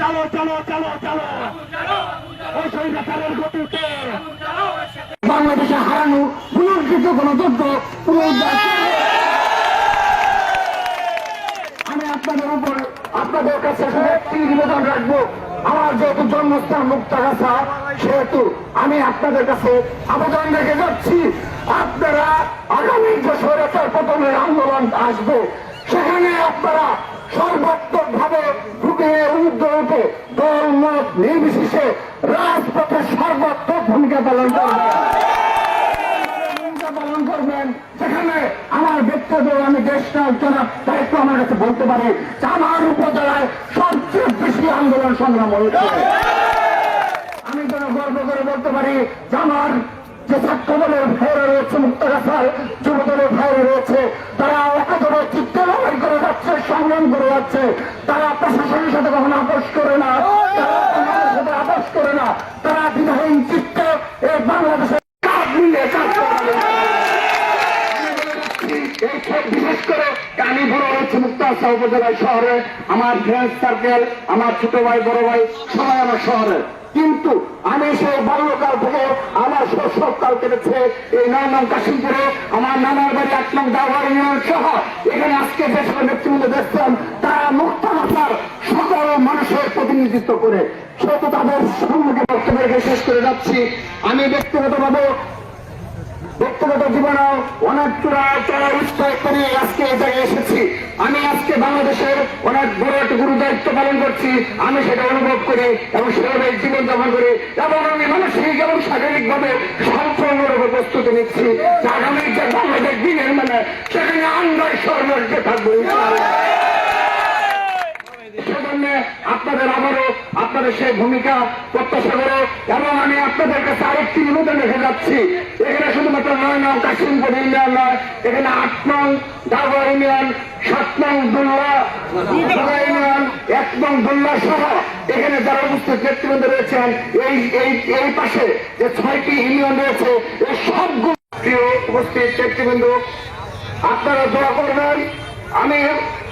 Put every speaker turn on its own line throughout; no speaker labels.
চলো চলো চলো চলো। ওই স্বৈরাচারের গতিতে। বাংলাদেশে হারানো পুনর্কৃত গণতন্ত্র পুনরুদ্ধার আমি আপনাদের উপর আপনাদের কাছে একটি নিবেদন রাখব। আমার যেহেতু জন্মস্থান মুক্তাগাছা, সেহেতু আমি আপনাদের কাছে আবেদন রেখে যাচ্ছি। আপনারা আগামী যে স্বৈরাচার পতনের আন্দোলন আসবে। সেখানে আপনারা সর্বাত্মক ভাবে উর্ধে উঠে দল মত নির্বিশেষে রাজপথে সর্বাত্মক ভূমিকা পালন করবে। জনাব দায়িত্ব আমার কাছে বলতে পারি সবচেয়ে বেশি আন্দোলন আমি করে বলতে পারি যে ভাইরা রয়েছে রয়েছে, তারা চিত্তে লড়াই করে যাচ্ছে সংগ্রাম করে যাচ্ছে। তারা প্রশাসনের সাথে কখনো আপোষ করে না আপোষ করে না, তারা বিধাহীন চিত্তে এই বাংলাদেশের কাজ মিলিয়ে কাজ করে বিশেষ করে শহরে, আমার ফ্রেন্ড সার্কেল আমার ছোট ভাই, বড় ভাই, সবাই আমার শহরে। কিন্তু আমি সেই বাল্যকাল থেকে আমার শৈশবকাল কেটেছে এই নয় নং কাশিমপুরে আমার নানার বাড়ি এক নং দাওয়ার ইউনিয়ন সহ। এখানে আজকে যে সকল নেতৃবৃন্দ দেখছেন, তারা মুক্ত মুক্তাগাছার সকল মানুষের প্রতিনিধিত্ব করে। সেহেতু তাদের সম্মুখে বক্তব্য রেখে শেষ করে যাচ্ছি। আমি ব্যক্তিগতভাবে ব্যক্তিগত জীবনে অনেক চূড়া চড়া উৎসাহ করে। গুরু দায়িত্ব পালন করছি, আমি সেটা অনুভব করি এবং সেভাবে জীবন যাপন করি এবং আমি মানসিক এবং শারীরিক ভাবে সম্পূর্ণরূপে প্রস্তুতি নিচ্ছি। আগামী যে বাংলাদেশ দিনের মানে সেখানে আমরা স্বর্ণকে থাকব। আপনাদের আবারও আপনাদের সেই ভূমিকা প্রত্যাশা করে এবং আমি আপনাদের কাছে আরেকটি নিবেদন রেখে যাচ্ছি। এখানে শুধুমাত্র নয় নং কাশিমপুর ইউনিয়ন নয়, এখানে আট নং ডাবর ইউনিয়ন, সাত নং দুল্লা ইউনিয়ন, এক নং দুল্লা সহ এখানে যারা উপস্থিত নেতৃবৃন্দ রয়েছেন, এই এই এই পাশে যে ছয়টি ইউনিয়ন রয়েছে, এই সবগুলো উপস্থিত নেতৃবৃন্দ, আপনারা দোয়া করবেন। আমি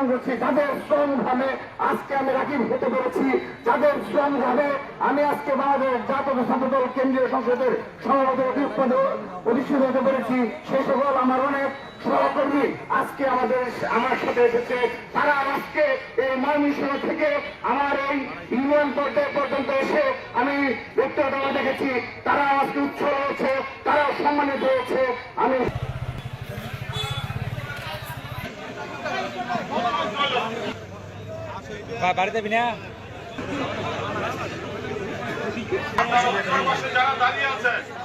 জ্ঞাপন করছি যাদের শ্রম ভাবে আজকে আমি রাকিব হতে পেরেছি, যাদের শ্রম ভাবে আমি আজকে বাংলাদেশ জাতীয় ছাত্রদল কেন্দ্রীয় সংসদের সভাপতি প্রতিষ্ঠিত হতে পেরেছি। সেই সকল আমার অনেক সহকর্মী আজকে আমাদের, আমার সাথে এসেছে। তারা আজকে এই ময়মনসিংহ থেকে আমার এই ইউনিয়ন পর্যায় পর্যন্ত এসে আমি ব্যক্তিগতভাবে দেখেছি। তারা আজকে উৎসব হয়েছে তারা সম্মানিত হয়েছে। আমি
বাড়িতে বিনা না?
যারা আছে।